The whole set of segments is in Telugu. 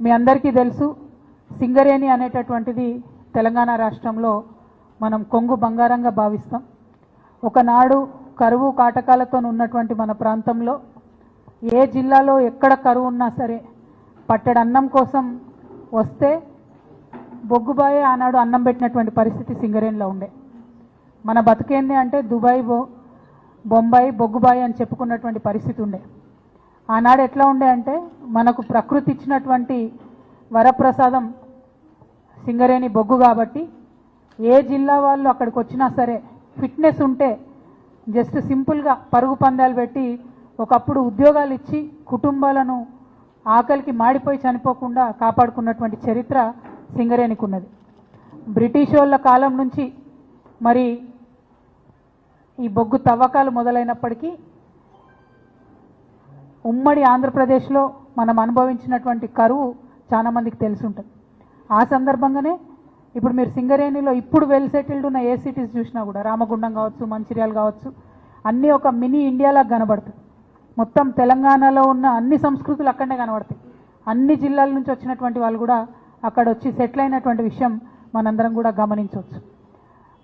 మీ అందరికీ తెలుసు సింగరేణి అనేటటువంటిది తెలంగాణ రాష్ట్రంలో మనం కొంగు బంగారంగా భావిస్తాం. ఒకనాడు కరువు కాటకాలతో ఉన్నటువంటి మన ప్రాంతంలో ఏ జిల్లాలో ఎక్కడ కరువు ఉన్నా సరే పట్టెడు అన్నం కోసం వస్తే బొగ్గుబాయే ఆనాడు అన్నం పెట్టినటువంటి పరిస్థితి సింగరేణిలో ఉండే. మన బతికేంది అంటే దుబాయ్ బొ బొంబాయి బొగ్గుబాయి అని చెప్పుకున్నటువంటి పరిస్థితి ఉండే. ఆనాడు ఎట్లా ఉండే అంటే మనకు ప్రకృతి ఇచ్చినటువంటి వరప్రసాదం సింగరేణి బొగ్గు కాబట్టి ఏ జిల్లా వాళ్ళు అక్కడికి వచ్చినా సరే ఫిట్నెస్ ఉంటే జస్ట్ సింపుల్గా పరుగు పందాలు పెట్టి ఒకప్పుడు ఉద్యోగాలు ఇచ్చి కుటుంబాలను ఆకలికి మాడిపోయి చనిపోకుండా కాపాడుకున్నటువంటి చరిత్ర సింగరేణికి ఉన్నది బ్రిటిష్ వాళ్ళ కాలం నుంచి మరి ఈ బొగ్గు తవ్వకాలు మొదలైనప్పటికీ ఉమ్మడి ఆంధ్రప్రదేశ్లో మనం అనుభవించినటువంటి కరువు చాలా మందికి తెలిసి ఉంటుంది. ఆ సందర్భంగానే ఇప్పుడు మీరు సింగరేణిలో ఇప్పుడు వెల్ సెటిల్డ్ ఉన్న ఏ సిటీస్ చూసినా కూడా రామగుండం కావచ్చు మంచిర్యాల కావచ్చు అన్నీ ఒక మినీ ఇండియాలాగా కనబడుతుంది మొత్తం తెలంగాణలో ఉన్న అన్ని సంస్కృతులు అక్కడనే కనబడతాయి. అన్ని జిల్లాల నుంచి వచ్చినటువంటి వాళ్ళు కూడా అక్కడ వచ్చి సెటిల్ అయినటువంటి విషయం మనందరం కూడా గమనించవచ్చు.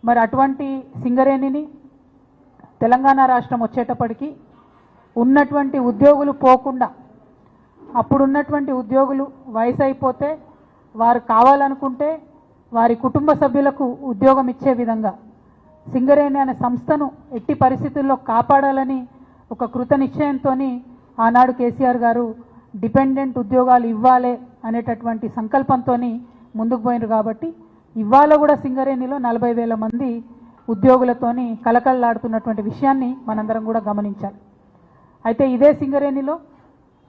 మరి అటువంటి సింగరేణిని తెలంగాణ రాష్ట్రం వచ్చేటప్పటికి ఉన్నటువంటి ఉద్యోగులు పోకుండా అప్పుడున్నటువంటి ఉద్యోగులు వయసు అయిపోతే వారు కావాలనుకుంటే వారి కుటుంబ సభ్యులకు ఉద్యోగం ఇచ్చే విధంగా సింగరేణి అనే సంస్థను ఎట్టి పరిస్థితుల్లో కాపాడాలని ఒక కృత నిశ్చయంతో ఆనాడు కేసీఆర్ గారు డిపెండెంట్ ఉద్యోగాలు ఇవ్వాలే అనేటటువంటి సంకల్పంతో ముందుకు పోయినారు కాబట్టి ఇవాళ కూడా సింగరేణిలో నలభై వేల మంది ఉద్యోగులతోని కలకలలాడుతున్నటువంటి విషయాన్ని మనందరం కూడా గమనించాలి. అయితే ఇదే సింగరేణిలో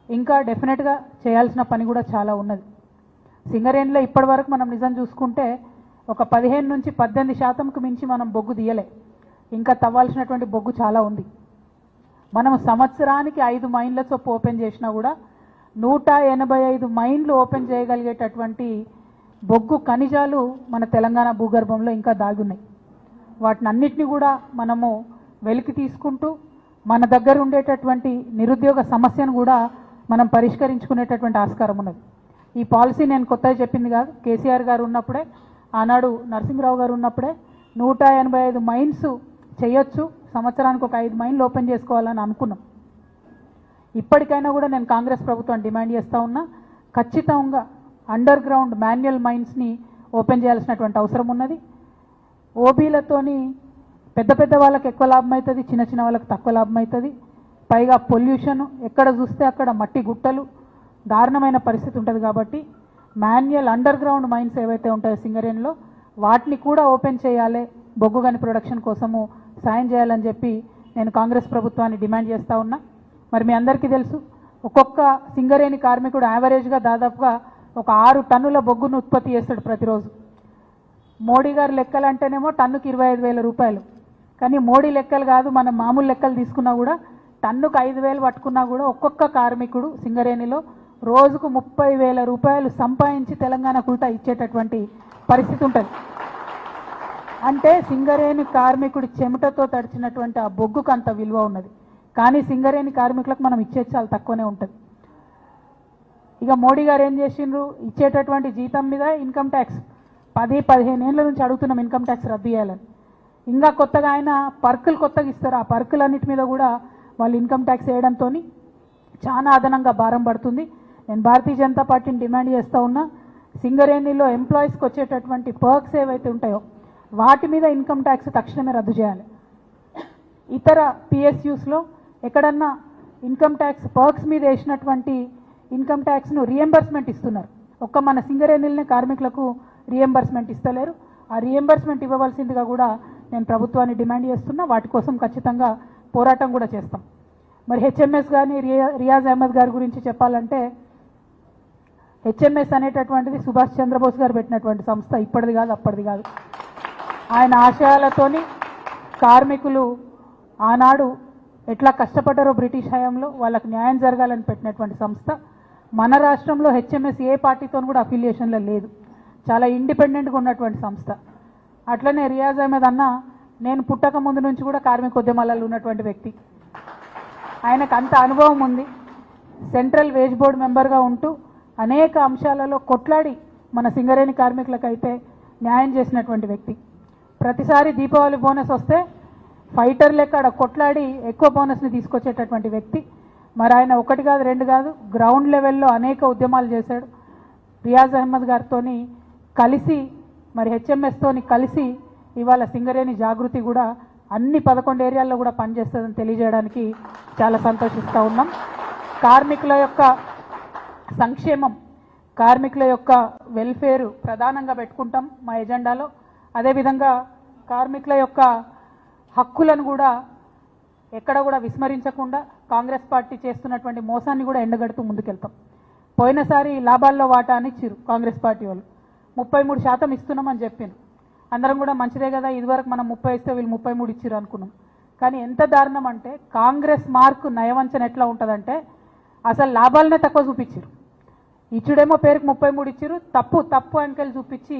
ఇంకా డెఫినెట్గా చేయాల్సిన పని కూడా చాలా ఉన్నది. సింగరేణిలో ఇప్పటి వరకు మనం నిజం చూసుకుంటే ఒక పదిహేను నుంచి పద్దెనిమిది శాతంకు మించి మనం బొగ్గు తీయలే. ఇంకా తవ్వాల్సినటువంటి బొగ్గు చాలా ఉంది. మనం సంవత్సరానికి ఐదు మైన్ల చొప్పు ఓపెన్ చేసినా కూడా నూట ఎనభై ఐదు మైన్లు ఓపెన్ చేయగలిగేటటువంటి బొగ్గు ఖనిజాలు మన తెలంగాణ భూగర్భంలో ఇంకా దాగున్నాయి వాటిని అన్నిటిని కూడా మనము వెలికి తీసుకుంటూ మన దగ్గర ఉండేటటువంటి నిరుద్యోగ సమస్యను కూడా మనం పరిష్కరించుకునేటటువంటి ఆస్కారం ఉన్నది. ఈ పాలసీ నేను కొత్తగా చెప్పింది కాదు. కేసీఆర్ గారు ఉన్నప్పుడే ఆనాడు నరసింహరావు గారు ఉన్నప్పుడే నూట ఎనభై ఐదు మైన్స్ చేయొచ్చు. సంవత్సరానికి ఒక ఐదు మైన్లు ఓపెన్ చేసుకోవాలని అనుకున్నాం. ఇప్పటికైనా కూడా నేను కాంగ్రెస్ ప్రభుత్వం డిమాండ్ చేస్తూ ఉన్నా ఖచ్చితంగా అండర్ గ్రౌండ్ మాన్యువల్ మైన్స్ని ఓపెన్ చేయాల్సినటువంటి అవసరం ఉన్నది. ఓబీలతోని పెద్ద పెద్ద వాళ్ళకి ఎక్కువ లాభం అవుతుంది చిన్న చిన్న వాళ్ళకి తక్కువ లాభం అవుతుంది. పైగా పొల్యూషన్ ఎక్కడ చూస్తే అక్కడ మట్టి గుట్టలు దారుణమైన పరిస్థితి ఉంటుంది కాబట్టి మాన్యువల్ అండర్ గ్రౌండ్ మైన్స్ ఏవైతే ఉంటాయో సింగరేణిలో వాటిని కూడా ఓపెన్ చేయాలి. బొగ్గు గని ప్రొడక్షన్ కోసము సాయం చేయాలని చెప్పి నేను కాంగ్రెస్ ప్రభుత్వాన్ని డిమాండ్ చేస్తూ ఉన్నా. మరి మీ అందరికీ తెలుసు ఒక్కొక్క సింగరేణి కార్మికుడు యావరేజ్గా దాదాపుగా ఒక ఆరు టన్నుల బొగ్గును ఉత్పత్తి చేస్తాడు ప్రతిరోజు. మోడీ గారు లెక్కలు అంటేనేమో టన్నుకి ఇరవై ఐదు వేల రూపాయలు. కానీ మోడీ లెక్కలు కాదు మనం మామూలు లెక్కలు తీసుకున్నా కూడా టన్నుకు ఐదు వేలు పట్టుకున్నా కూడా ఒక్కొక్క కార్మికుడు సింగరేణిలో రోజుకు ముప్పై వేల రూపాయలు సంపాదించి తెలంగాణ కుల్టా ఇచ్చేటటువంటి పరిస్థితి ఉంటుంది. అంటే సింగరేణి కార్మికుడి చెమటతో తడిచినటువంటి ఆ బొగ్గుకు అంత విలువ ఉన్నది. కానీ సింగరేణి కార్మికులకు మనం ఇచ్చేది చాలా తక్కువనే ఉంటుంది. ఇక మోడీ గారు ఏం చేసిండ్రు? ఇచ్చేటటువంటి జీతం మీద ఇన్కమ్ ట్యాక్స్. పది పదిహేను ఏళ్ళ నుంచి అడుగుతున్నాం ఇన్కమ్ ట్యాక్స్ రద్దు చేయాలని. ఇంకా కొత్తగా ఆయన పర్కులు కొత్తగా ఇస్తారు. ఆ పర్కులన్నిటి మీద కూడా వాళ్ళు ఇన్కమ్ ట్యాక్స్ వేయడంతో చాలా అదనంగా భారం పడుతుంది. నేను భారతీయ జనతా పార్టీని డిమాండ్ చేస్తూ ఉన్నా సింగరేణిలో ఎంప్లాయీస్కి వచ్చేటటువంటి పర్క్స్ ఏవైతే ఉంటాయో వాటి మీద ఇన్కమ్ ట్యాక్స్ తక్షణమే రద్దు చేయాలి. ఇతర పిఎస్యూస్లో ఎక్కడన్నా ఇన్కమ్ ట్యాక్స్ పర్క్స్ మీద వేసినటువంటి ఇన్కమ్ ట్యాక్స్ను రియంబర్స్మెంట్ ఇస్తున్నారు. ఒక్క మన సింగరేణిలనే కార్మికులకు రియంబర్స్మెంట్ ఇస్తలేరు. ఆ రియంబర్స్మెంట్ ఇవ్వవలసిందిగా కూడా నేను ప్రభుత్వాన్ని డిమాండ్ చేస్తున్నా వాటి కోసం ఖచ్చితంగా పోరాటం కూడా చేస్తాం. మరి హెచ్ఎంఎస్ కానీ రియా రియాజ్ అహ్మద్ గారి గురించి చెప్పాలంటే హెచ్ఎంఎస్ అనేటటువంటిది సుభాష్ చంద్రబోస్ గారు పెట్టినటువంటి సంస్థ ఇప్పటిది కాదు అప్పటిది కాదు. ఆయన ఆశయాలతోని కార్మికులు ఆనాడు ఎట్లా కష్టపడ్డారో బ్రిటిష్ హయాంలో వాళ్ళకి న్యాయం జరగాలని పెట్టినటువంటి సంస్థ. మన రాష్ట్రంలో హెచ్ఎంఎస్ ఏ పార్టీతో కూడా అఫిలియేషన్లో లేదు. చాలా ఇండిపెండెంట్గా ఉన్నటువంటి సంస్థ. అట్లనే రియాజ్ అహ్మద్ అన్న నేను పుట్టక ముందు నుంచి కూడా కార్మిక ఉద్యమాలలో ఉన్నటువంటి వ్యక్తి. ఆయనకు అంత అనుభవం ఉంది. సెంట్రల్ వేజ్ బోర్డు మెంబర్గా ఉంటూ అనేక అంశాలలో కొట్లాడి మన సింగరేణి కార్మికులకైతే న్యాయం చేసినటువంటి వ్యక్తి. ప్రతిసారి దీపావళి బోనస్ వస్తే ఫైటర్ లెక్క కొట్లాడి ఎక్కువ బోనస్ని తీసుకొచ్చేటటువంటి వ్యక్తి. మరి ఆయన ఒకటి కాదు రెండు కాదు గ్రౌండ్ లెవెల్లో అనేక ఉద్యమాలు చేశాడు. రియాజ్ అహ్మద్ గారితో కలిసి మరి హెచ్ఎంఎస్తోని కలిసి ఇవాళ సింగరేణి జాగృతి కూడా అన్ని పదకొండు ఏరియాల్లో కూడా పనిచేస్తుందని తెలియజేయడానికి చాలా సంతోషిస్తూ ఉన్నాం. కార్మికుల యొక్క సంక్షేమం కార్మికుల యొక్క వెల్ఫేర్ ప్రధానంగా పెట్టుకుంటాం మా ఎజెండాలో. అదేవిధంగా కార్మికుల యొక్క హక్కులను కూడా ఎక్కడ కూడా విస్మరించకుండా కాంగ్రెస్ పార్టీ చేస్తున్నటువంటి మోసాన్ని కూడా ఎండగడుతూ ముందుకెళ్తాం. పోయినసారి లాభాల్లో వాటా అని కాంగ్రెస్ పార్టీ వాళ్ళు. ముప్పై మూడు శాతం ఇస్తున్నామని చెప్పాను. అందరం కూడా మంచిదే కదా ఇదివరకు మనం ముప్పై ఇస్తే వీళ్ళు ముప్పై మూడు ఇచ్చారు అనుకున్నాం. కానీ ఎంత దారుణం అంటే కాంగ్రెస్ మార్క్ నయవంచన ఎట్లా ఉంటుందంటే అసలు లాభాలనే తక్కువ చూపించారు ఇచ్చుడేమో పేరుకు ముప్పై మూడు ఇచ్చారు తప్పు తప్పు అంకెలు చూపించి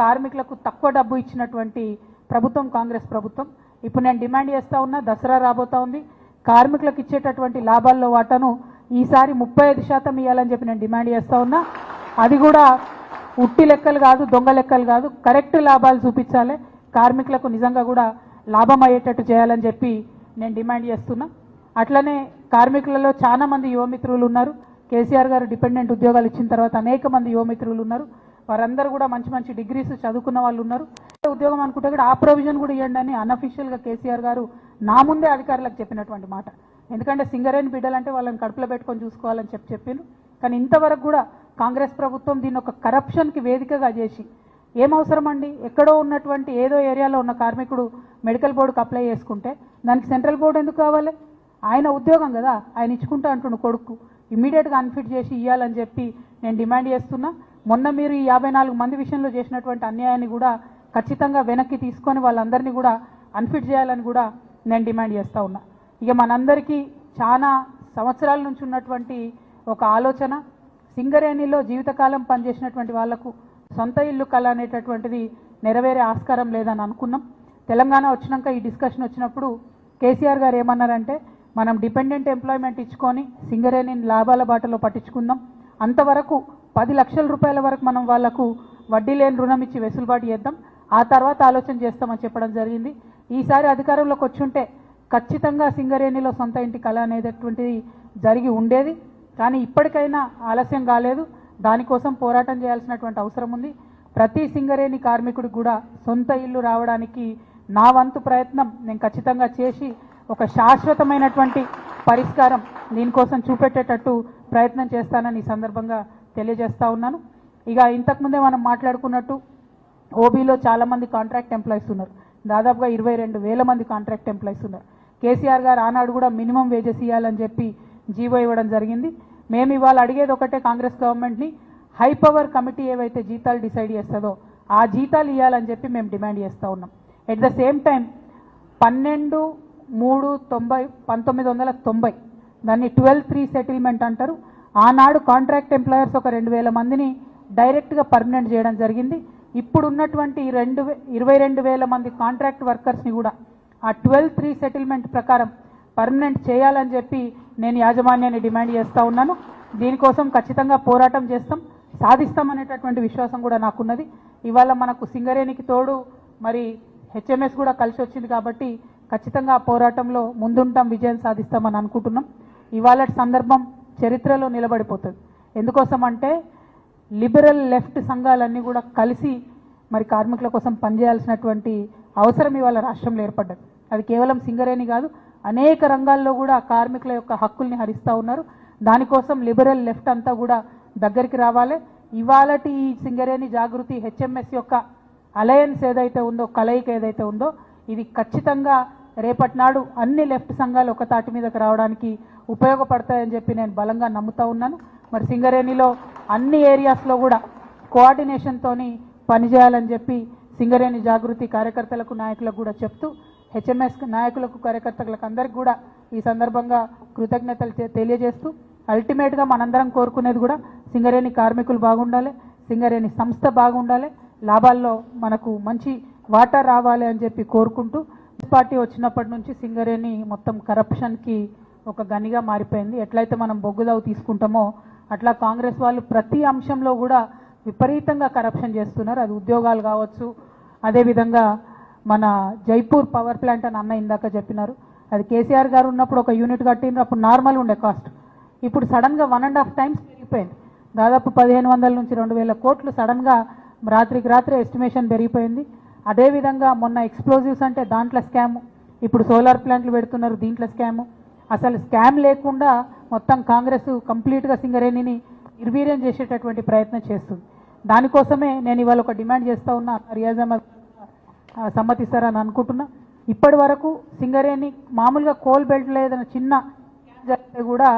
కార్మికులకు తక్కువ డబ్బు ఇచ్చినటువంటి ప్రభుత్వం కాంగ్రెస్ ప్రభుత్వం. ఇప్పుడు నేను డిమాండ్ చేస్తూ ఉన్నా దసరా రాబోతా ఉంది కార్మికులకు ఇచ్చేటటువంటి లాభాల్లో వాటాను ఈసారి ముప్పై ఐదు శాతం ఇవ్వాలని చెప్పి నేను డిమాండ్ చేస్తూ ఉన్నా. అది కూడా ఉట్టి లెక్కలు కాదు దొంగ లెక్కలు కాదు కరెక్ట్ లాభాలు చూపించాలి. కార్మికులకు నిజంగా కూడా లాభం అయ్యేటట్టు చేయాలని చెప్పి నేను డిమాండ్ చేస్తున్నా. అట్లనే కార్మికులలో చాలా మంది యువమిత్రులు ఉన్నారు. కేసీఆర్ గారు డిపెండెంట్ ఉద్యోగాలు ఇచ్చిన తర్వాత అనేక మంది యువమిత్రులు ఉన్నారు. వారందరూ కూడా మంచి మంచి డిగ్రీస్ చదువుకున్న వాళ్ళు ఉన్నారు. ఉద్యోగం అనుకుంటే కూడా ఆ ప్రొవిజన్ కూడా ఇవ్వండి అని అన్అఫీషియల్గా కేసీఆర్ గారు నా ముందే అధికారులకు చెప్పినటువంటి మాట. ఎందుకంటే సింగరేణి బిడ్డలంటే వాళ్ళని కడుపులో పెట్టుకొని చూసుకోవాలని చెప్పి చెప్పాను కానీ ఇంతవరకు కూడా కాంగ్రెస్ ప్రభుత్వం దీన్ని ఒక కరప్షన్కి వేదికగా చేసి ఏం అవసరం అండి ఎక్కడో ఉన్నటువంటి ఏదో ఏరియాలో ఉన్న కార్మికుడు మెడికల్ బోర్డుకు అప్లై చేసుకుంటే దానికి సెంట్రల్ బోర్డు ఎందుకు కావాలి? ఆయన ఉద్యోగం కదా ఆయన ఇచ్చుకుంటా అంటుండు కొడుకు. ఇమీడియట్గా అన్ఫిట్ చేసి ఇవ్వాలని చెప్పి నేను డిమాండ్ చేస్తున్నా. మొన్న మీరు ఈ యాభై నాలుగు మంది విషయంలో చేసినటువంటి అన్యాయాన్ని కూడా ఖచ్చితంగా వెనక్కి తీసుకొని వాళ్ళందరినీ కూడా అన్ఫిట్ చేయాలని కూడా నేను డిమాండ్ చేస్తూ ఉన్నా. ఇక మనందరికీ చాలా సంవత్సరాల నుంచి ఉన్నటువంటి ఒక ఆలోచన సింగరేణిలో జీవితకాలం పనిచేసినటువంటి వాళ్ళకు సొంత ఇల్లు కళ అనేటటువంటిది నెరవేరే ఆస్కారం లేదని అనుకున్నాం. తెలంగాణ వచ్చినాక ఈ డిస్కషన్ వచ్చినప్పుడు కేసీఆర్ గారు ఏమన్నారంటే మనం డిపెండెంట్ ఎంప్లాయ్మెంట్ ఇచ్చుకొని సింగరేణిని లాభాల బాటలో పట్టించుకుందాం. అంతవరకు పది లక్షల రూపాయల వరకు మనం వాళ్ళకు వడ్డీ లేని రుణం ఇచ్చి వెసులుబాటు చేద్దాం. ఆ తర్వాత ఆలోచన చేస్తామని చెప్పడం జరిగింది. ఈసారి అధికారంలోకి వచ్చుంటే ఖచ్చితంగా సింగరేణిలో సొంత ఇంటి కళ అనేటటువంటిది జరిగి ఉండేది. కానీ ఇప్పటికైనా ఆలస్యం కాలేదు. దానికోసం పోరాటం చేయాల్సినటువంటి అవసరం ఉంది. ప్రతి సింగరేణి కార్మికుడికి కూడా సొంత ఇల్లు రావడానికి నా వంతు ప్రయత్నం నేను ఖచ్చితంగా చేసి ఒక శాశ్వతమైనటువంటి పరిష్కారం దీనికోసం చూపెట్టేటట్టు ప్రయత్నం చేస్తానని ఈ సందర్భంగా తెలియజేస్తా ఉన్నాను. ఇక ఇంతకుముందే మనం మాట్లాడుకున్నట్టు ఓబీలో చాలామంది కాంట్రాక్ట్ ఎంప్లాయీస్ ఉన్నారు. దాదాపుగా ఇరవై రెండు వేల మంది కాంట్రాక్ట్ ఎంప్లాయీస్ ఉన్నారు. కేసీఆర్ గారు ఆనాడు కూడా మినిమం వేజెస్ ఇవ్వాలని చెప్పి జీవో ఇవ్వడం జరిగింది. మేము ఇవాళ అడిగేది ఒకటే కాంగ్రెస్ గవర్నమెంట్ని హై పవర్ కమిటీ ఏవైతే జీతాలు డిసైడ్ చేస్తుందో ఆ జీతాలు ఇవ్వాలని చెప్పి మేము డిమాండ్ చేస్తూ ఉన్నాం. ఎట్ ద సేమ్ టైం పన్నెండు మూడు తొంభై పంతొమ్మిది వందల తొంభై దాన్ని ట్వెల్వ్ త్రీ సెటిల్మెంట్ అంటారు. ఆనాడు కాంట్రాక్ట్ ఎంప్లాయర్స్ ఒక రెండు వేల మందిని డైరెక్ట్గా పర్మనెంట్ చేయడం జరిగింది. ఇప్పుడు ఉన్నటువంటి ఈ రెండు వే- ఇరవై రెండు వేల మంది కాంట్రాక్ట్ వర్కర్స్ని కూడా ఆ ట్వెల్వ్ త్రీ సెటిల్మెంట్ ప్రకారం పర్మనెంట్ చేయాలని చెప్పి నేను యాజమాన్యాన్ని డిమాండ్ చేస్తూ ఉన్నాను. దీనికోసం ఖచ్చితంగా పోరాటం చేస్తాం. సాధిస్తామనేటటువంటి విశ్వాసం కూడా నాకున్నది. ఇవాళ మనకు సింగరేణికి తోడు మరి హెచ్ఎంఎస్ కూడా కలిసి వచ్చింది కాబట్టి ఖచ్చితంగా ఆ పోరాటంలో ముందుంటాం విజయం సాధిస్తామని అనుకుంటున్నాం. ఇవాళ సందర్భం చరిత్రలో నిలబడిపోతుంది. ఎందుకోసం అంటే లిబరల్ లెఫ్ట్ సంఘాలన్నీ కూడా కలిసి మరి కార్మికుల కోసం పనిచేయాల్సినటువంటి అవసరం ఇవాళ రాష్ట్రంలో ఏర్పడ్డది. అది కేవలం సింగరేణి కాదు అనేక రంగాల్లో కూడా కార్మికుల యొక్క హక్కుల్ని హరిస్తూ ఉన్నారు. దానికోసం లిబరల్ లెఫ్ట్ అంతా కూడా దగ్గరికి రావాలి. ఇవాళటి ఈ సింగరేణి జాగృతి హెచ్ఎంఎస్ యొక్క అలయన్స్ ఏదైతే ఉందో కలయిక ఏదైతే ఉందో ఇది ఖచ్చితంగా రేపటి నాడు అన్ని లెఫ్ట్ సంఘాలు ఒక తాటి మీదకి రావడానికి ఉపయోగపడతాయని చెప్పి నేను బలంగా నమ్ముతా ఉన్నాను. మరి సింగరేణిలో అన్ని ఏరియాస్లో కూడా కోఆర్డినేషన్తోని పనిచేయాలని చెప్పి సింగరేణి జాగృతి కార్యకర్తలకు నాయకులకు కూడా చెప్తూ హెచ్ఎంఎస్ నాయకులకు కార్యకర్తలకు అందరికి కూడా ఈ సందర్భంగా కృతజ్ఞతలు తె- తెలియజేస్తూ అల్టిమేట్గా మనందరం కోరుకునేది కూడా సింగరేణి కార్మికులు బాగుండాలి సింగరేణి సంస్థ బాగుండాలి లాభాల్లో మనకు మంచి వాటా రావాలి అని చెప్పి కోరుకుంటూ పార్టీ వచ్చినప్పటి నుంచి సింగరేణి మొత్తం కరప్షన్కి ఒక గనిగా మారిపోయింది. ఎట్లయితే మనం బొగ్గుదావు తీసుకుంటామో అట్లా కాంగ్రెస్ వాళ్ళు ప్రతి అంశంలో కూడా విపరీతంగా కరప్షన్ చేస్తున్నారు. అది ఉద్యోగాలు కావచ్చు అదేవిధంగా మన జైపూర్ పవర్ ప్లాంట్ అని అన్న ఇందాక చెప్పినారు. అది కేసీఆర్ గారు ఉన్నప్పుడు ఒక యూనిట్ కట్టినారు అప్పుడు నార్మల్ ఉండే కాస్ట్ ఇప్పుడు సడన్గా వన్ అండ్ హాఫ్ టైమ్స్ పెరిగిపోయింది. దాదాపు పదిహేను వందల నుంచి రెండు వేల కోట్లు సడన్గా రాత్రికి రాత్రి ఎస్టిమేషన్ పెరిగిపోయింది. అదేవిధంగా మొన్న ఎక్స్ప్లోజివ్స్ అంటే దాంట్లో స్కామ్ ఇప్పుడు సోలార్ ప్లాంట్లు పెడుతున్నారు దీంట్లో స్కాము అసలు స్కామ్ లేకుండా మొత్తం కాంగ్రెస్ కంప్లీట్గా సింగరేణిని నిర్వీర్యం చేసేటటువంటి ప్రయత్నం చేస్తుంది. దానికోసమే నేను ఇవాళ ఒక డిమాండ్ చేస్తా ఉన్నా రియాజ్ అహ్మద్ సమ్మతిస్తారని అనుకుంటున్నా. ఇప్పటి వరకు సింగరేణి మామూలుగా కోల్ బెల్ట్లో ఏదైనా చిన్న జరిగితే కూడా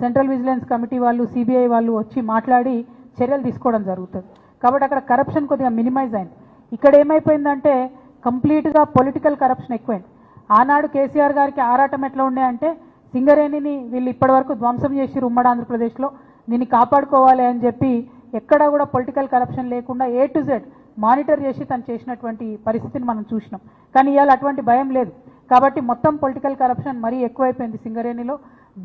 సెంట్రల్ విజిలెన్స్ కమిటీ వాళ్ళు సిబిఐ వాళ్ళు వచ్చి మాట్లాడి చర్యలు తీసుకోవడం జరుగుతుంది. కాబట్టి అక్కడ కరప్షన్ కొద్దిగా మినిమైజ్ అయింది. ఇక్కడ ఏమైపోయిందంటే కంప్లీట్గా పొలిటికల్ కరప్షన్ ఎక్కువైంది. ఆనాడు కేసీఆర్ గారికి ఆరాటం ఎట్లా ఉండే అంటే సింగరేణిని వీళ్ళు ఇప్పటివరకు ధ్వంసం చేసి ఉమ్మడి ఆంధ్రప్రదేశ్లో. దీన్ని కాపాడుకోవాలి అని చెప్పి ఎక్కడా కూడా పొలిటికల్ కరప్షన్ లేకుండా ఏ టు జెడ్ మానిటర్ చేసి తను చేసినటువంటి పరిస్థితిని మనం చూసినాం. కానీ ఇవాళ అటువంటి భయం లేదు. కాబట్టి మొత్తం పొలిటికల్ కరప్షన్ మరీ ఎక్కువైపోయింది సింగరేణిలో.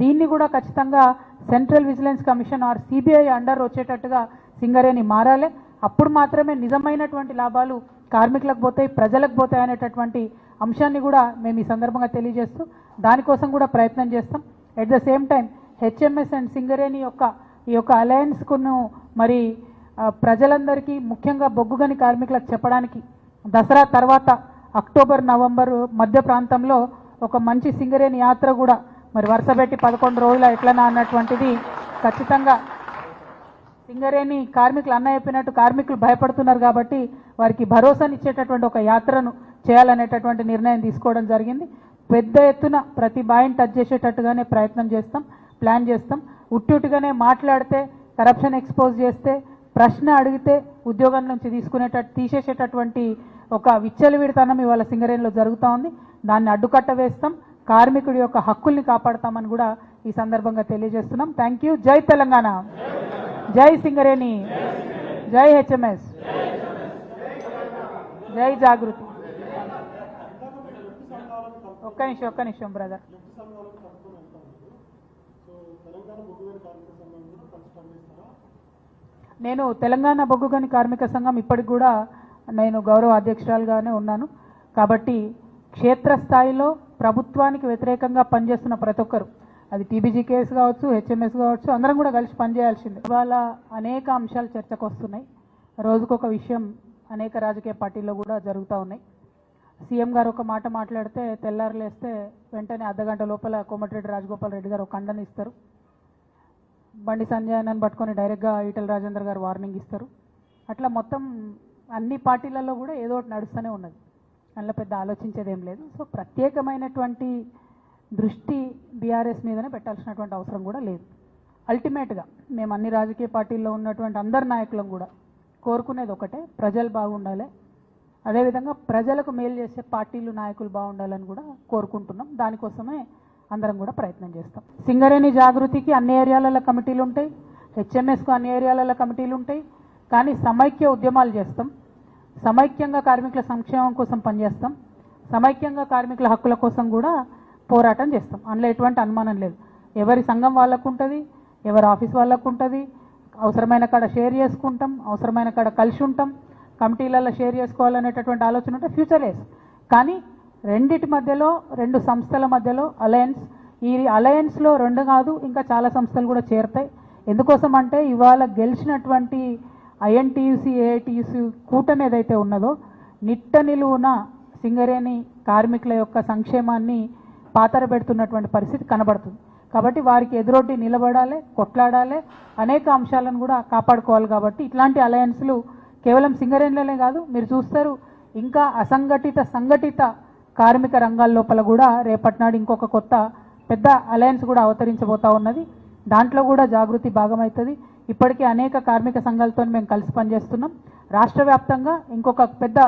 దీన్ని కూడా ఖచ్చితంగా central vigilance commission or CBI under వచ్చేటట్టుగా సింగరేణి మారాలి. అప్పుడు మాత్రమే నిజమైనటువంటి లాభాలు కార్మికులకు పోతాయి ప్రజలకు పోతాయి అనేటటువంటి అంశాన్ని కూడా మేము ఈ సందర్భంగా తెలియజేస్తూ దానికోసం కూడా ప్రయత్నం చేస్తాం. At the same time HMS and Singareni యొక్క ఈ యొక్క అలయన్స్కును మరి ప్రజలందరికీ ముఖ్యంగా బొగ్గుగని కార్మికులకు చెప్పడానికి దసరా తర్వాత అక్టోబర్ నవంబర్ మధ్య ప్రాంతంలో ఒక మంచి సింగరేణి యాత్ర కూడా మరి వరుసపెట్టి పదకొండు రోజుల ఎట్లనా అన్నటువంటిది ఖచ్చితంగా సింగరేణి కార్మికులు అన్న చెప్పినట్టు కార్మికులు భయపడుతున్నారు కాబట్టి వారికి భరోసానిచ్చేటటువంటి ఒక యాత్రను చేయాలనేటటువంటి నిర్ణయం తీసుకోవడం జరిగింది. పెద్ద ఎత్తున ప్రతి బాయిని టచ్ చేసేటట్టుగానే ప్రయత్నం చేస్తాం ప్లాన్ చేస్తాం. ఉట్టుట్టుగానే మాట్లాడితే కరప్షన్ ఎక్స్పోజ్ చేస్తే ప్రశ్న అడిగితే ఉద్యోగం నుంచి తీసుకునేటట్టు తీసేసేటటువంటి ఒక విచ్చలవిడితనం ఇవాళ సింగరేణిలో జరుగుతూ ఉంది. దాన్ని అడ్డుకట్ట వేస్తాం. కార్మికుడి యొక్క హక్కుల్ని కాపాడతామని కూడా ఈ సందర్భంగా తెలియజేస్తున్నాం. థ్యాంక్ యూ జై తెలంగాణ. జై సింగరేణి. జై హెచ్ఎంఎస్. జై జాగృతి. ఒక్క నిమిషం ఒక్క నిమిషం బ్రదర్. నేను తెలంగాణ బొగ్గుగని కార్మిక సంఘం ఇప్పటికి కూడా నేను గౌరవ అధ్యక్షురాలుగానే ఉన్నాను. కాబట్టి క్షేత్రస్థాయిలో ప్రభుత్వానికి వ్యతిరేకంగా పనిచేస్తున్న ప్రతి ఒక్కరు అది టీబీజీ కేసు కావచ్చు హెచ్ఎంఎస్ కావచ్చు అందరం కూడా కలిసి పనిచేయాల్సిందే. ఇవాళ అనేక అంశాలు చర్చకు వస్తున్నాయి రోజుకొక విషయం అనేక రాజకీయ పార్టీల్లో కూడా జరుగుతూ ఉన్నాయి. సీఎం గారు ఒక మాట మాట్లాడితే తెల్లారులేస్తే వెంటనే అర్ధగంట లోపల కోమటిరెడ్డి రాజగోపాల్ రెడ్డి గారు ఒక ఖండన ఇస్తారు. బండి సంజయనని పట్టుకొని డైరెక్ట్గా ఈటల రాజేందర్ గారు వార్నింగ్ ఇస్తారు. అట్లా మొత్తం అన్ని పార్టీలలో కూడా ఏదో ఒకటి నడుస్తూనే ఉన్నది. అందులో పెద్ద ఆలోచించేది ఏం లేదు. సో ప్రత్యేకమైనటువంటి దృష్టి బీఆర్ఎస్ మీదనే పెట్టాల్సినటువంటి అవసరం కూడా లేదు. అల్టిమేట్గా మేము అన్ని రాజకీయ పార్టీల్లో ఉన్నటువంటి అందరి నాయకులం కూడా కోరుకునేది ఒకటే ప్రజలు బాగుండాలి. అదేవిధంగా ప్రజలకు మేలు చేసే పార్టీలు నాయకులు బాగుండాలని కూడా కోరుకుంటున్నాం. దానికోసమే అందరం కూడా ప్రయత్నం చేస్తాం. సింగరేణి జాగృతికి అన్ని ఏరియాలలో కమిటీలు ఉంటాయి. హెచ్ఎంఎస్కు అన్ని ఏరియాలలో కమిటీలు ఉంటాయి. కానీ సమైక్య ఉద్యమాలు చేస్తాం. సమైక్యంగా కార్మికుల సంక్షేమం కోసం పనిచేస్తాం. సమైక్యంగా కార్మికుల హక్కుల కోసం కూడా పోరాటం చేస్తాం. అందులో ఎటువంటి అనుమానం లేదు. ఎవరి సంఘం వాళ్ళకు ఉంటుంది ఎవరి ఆఫీస్ వాళ్ళకు ఉంటుంది అవసరమైన కాడ షేర్ చేసుకుంటాం అవసరమైన కాడ కలిసి ఉంటాం కమిటీలలో షేర్ చేసుకోవాలనేటటువంటి ఆలోచన ఉంటే ఫ్యూచర్ లేస్ కానీ రెండిటి మధ్యలో రెండు సంస్థల మధ్యలో అలయన్స్ ఈ అలయన్స్లో రెండు కాదు ఇంకా చాలా సంస్థలు కూడా చేరుతాయి. ఎందుకోసం అంటే ఇవాళ గెలిచినటువంటి ఐఎన్టీయూసీ ఏఐటీయూసీ కూటమి ఏదైతే ఉన్నదో నిట్ట నిలువున సింగరేణి కార్మికుల యొక్క సంక్షేమాన్ని పాతర పెడుతున్నటువంటి పరిస్థితి కనబడుతుంది. కాబట్టి వారికి ఎదురొడ్డి నిలబడాలి కొట్లాడాలి అనేక అంశాలను కూడా కాపాడుకోవాలి కాబట్టి ఇట్లాంటి అలయన్స్లు కేవలం సింగరేణిలోనే కాదు మీరు చూస్తారు ఇంకా అసంఘటిత సంఘటిత కార్మిక రంగాల లోపల కూడా రేపట్నాడు ఇంకొక కొత్త పెద్ద అలయన్స్ కూడా అవతరించబోతా ఉన్నది. దాంట్లో కూడా జాగృతి భాగమవుతుంది ఇప్పటికే అనేక కార్మిక సంఘాలతో మేము కలిసి పనిచేస్తున్నాం. రాష్ట్ర వ్యాప్తంగా ఇంకొక పెద్ద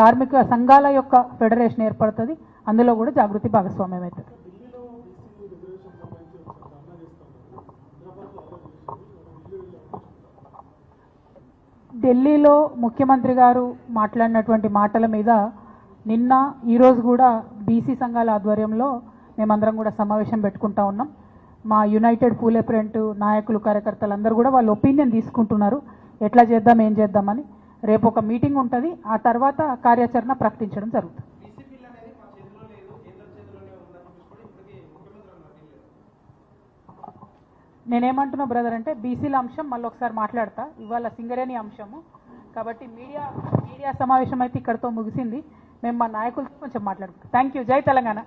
కార్మిక సంఘాల యొక్క ఫెడరేషన్ ఏర్పడుతుంది. అందులో కూడా జాగృతి భాగస్వామ్యం అవుతుంది ఢిల్లీలో ముఖ్యమంత్రి గారు మాట్లాడినటువంటి మాటల మీద నిన్న ఈరోజు కూడా బీసీ సంఘాల ఆధ్వర్యంలో మేమందరం కూడా సమావేశం పెట్టుకుంటా ఉన్నాం. మా యునైటెడ్ పూలే ప్రింట్ నాయకులు కార్యకర్తలు అందరూ కూడా వాళ్ళ ఒపీనియన్ తీసుకుంటున్నారు. ఎట్లా చేద్దాం ఏం చేద్దామని. రేపు ఒక మీటింగ్ ఉంటుంది. ఆ తర్వాత కార్యాచరణ ప్రకటించడం జరుగుతుంది. నేనేమంటున్నా బ్రదర్ అంటే బీసీల అంశం మళ్ళీ ఒకసారి మాట్లాడతా. ఇవాళ సింగరేణి అంశము. కాబట్టి మీడియా మీడియా సమావేశం అయితే ఇక్కడతో ముగిసింది. మేము మా నాయకులతో కొంచెం మాట్లాడుకుంటాం. థ్యాంక్ యూ జై తెలంగాణ.